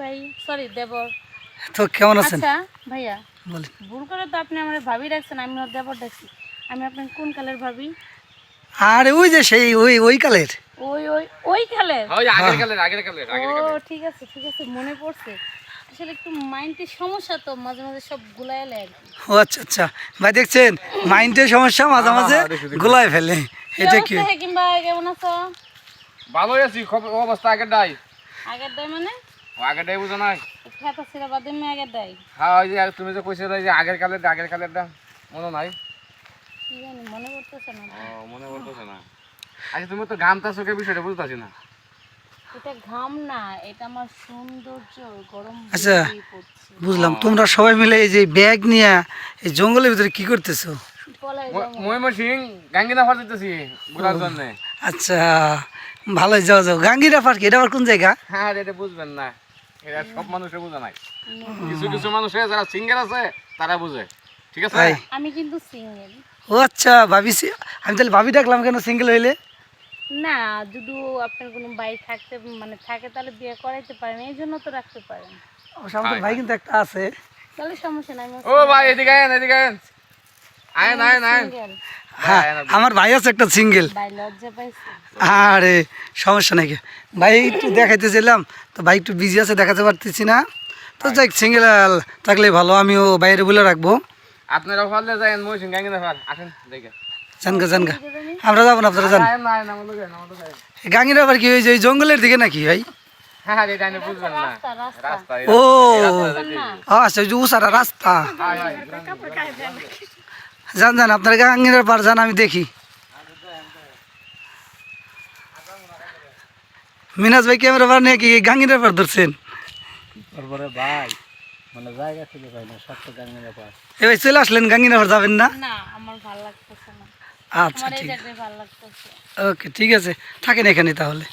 ভাই সরি দেবর। তো কেমন আছেন? আচ্ছা ভাইয়া ভুল করে তো আপনি আমার ভাবি রাখছেন আমি দেবর ডাকছি। আমি আপনার কোন কালের ভাবি? আরে ওই যে সেই ওই ওই কালের। ওই ওই ওই কালের? ওই আগের কালের আগের কালের আগের ও ঠিক আছে ঠিক আছে মনে পড়ছে। আসলে একটু মাইন্ডের সমস্যা তো মাঝে মাঝে সব গুলাই এলে ও আচ্ছা আচ্ছা। ভাই দেখছেন মাইন্ডের সমস্যা মাঝে মাঝে হ্যাঁ। গোলায় ফেলে। এটা কি কিংবা কেমন আছো? ভালোই আছি অবস্থা আগের ডাই আগের দেয় মানে? ও আগের ডাই বুঝো নাই? খেতা ছিঁড়া বাদে আমি আগের হ্যাঁ ওই যে তুমি যে কইছো যে আগের কালের আগের কালের দা মনে নাই? কি জানি মনে করতেছে না। ও মনে পড়তেছে না। আচ্ছা তুমি তো গামতা চোখের বিষয়টা বুঝতেছি না। এটা ঘাম না এটা আমার সৌন্দর্য গরম আচ্ছা। বুঝলাম তোমরা সবাই মিলে এই যে ব্যাগ নিয়ে এই জঙ্গলের ভিতরে কি করতেছো? গাঙ্গিনা ফার দিতেছি ঘোরার জন্য। আচ্ছা ভালোই যাও যাও। গাঙ্গিরা পার্ক এটা আবার কোন জায়গা? হ্যাঁ এটা বুঝবেন না। এটা সব মানুষে বোঝা নাই। কিছু কিছু মানুষে যারা সিঙ্গার আছে তারা বুঝে। ঠিক আছে? তাই? আমি কিন্তু সিঙ্গেল ও আচ্ছা ভাবি সি- আমি তাহলে ভাবি ডাকলাম কেন সিঙ্গেল হইলে? না যদি আপনার কোনো ভাই থাকতে মানে থাকে তাহলে বিয়ে করাইতে পারেন এই জন্য তো রাখতে পারেন। অবশ্য আমাদের ভাই কিন্তু একটা আছে। তাহলে সমস্যা নাই আমি ও ভাই এদিকে আয়েন এদিকে আয়েন। আয়েন আয়েন আয়েন হ্যাঁ আমার ভাই আছে একটা সিঙ্গেল ভাই লজ্জা পাইছে আরে সমস্যা নাকি ভাই একটু দেখাইতেছিলাম তো ভাই একটু বিজি আছে দেখাতে পারতেছি না তো যাই সিঙ্গেল থাকলে ভালো আমিও বাইরে বলে রাখব আপনারা ফাললে যায়েন মই সিং আসেন দেখে জানগা জানগা আমরা যাব না আপনারা যান আয়েন না আয়েন আমার লোকে আমার লোকে আয়েন। গাঙ্গির আবার কি হয়েছে ওই জঙ্গলের দিকে নাকি ভাই হ্যাঁ হ্যাঁ এটা আপনি বুঝবেন না রাস্তা রাস্তা রাস্তা ও আচ্ছা ওই যে উসারা রাস্তা যান যান আপনার গাঙ্গির পার যান আমি দেখি। মিনাজ ভাই ক্যামেরা পার নিয়ে কি গাঙ্গির পার ধরছেন? তারপরে ভাই মানে জায়গা খুঁজে পাই না সব তো গাঙ্গের ব্যাপার এ ভাই চলে আসলেন গাঙ্গির পার যাবেন না? না আমার ভালো লাগতেছে না। আচ্ছা ঠিক লাগতেছে। ওকে ঠিক আছে। থাকেন এখানে তাহলে।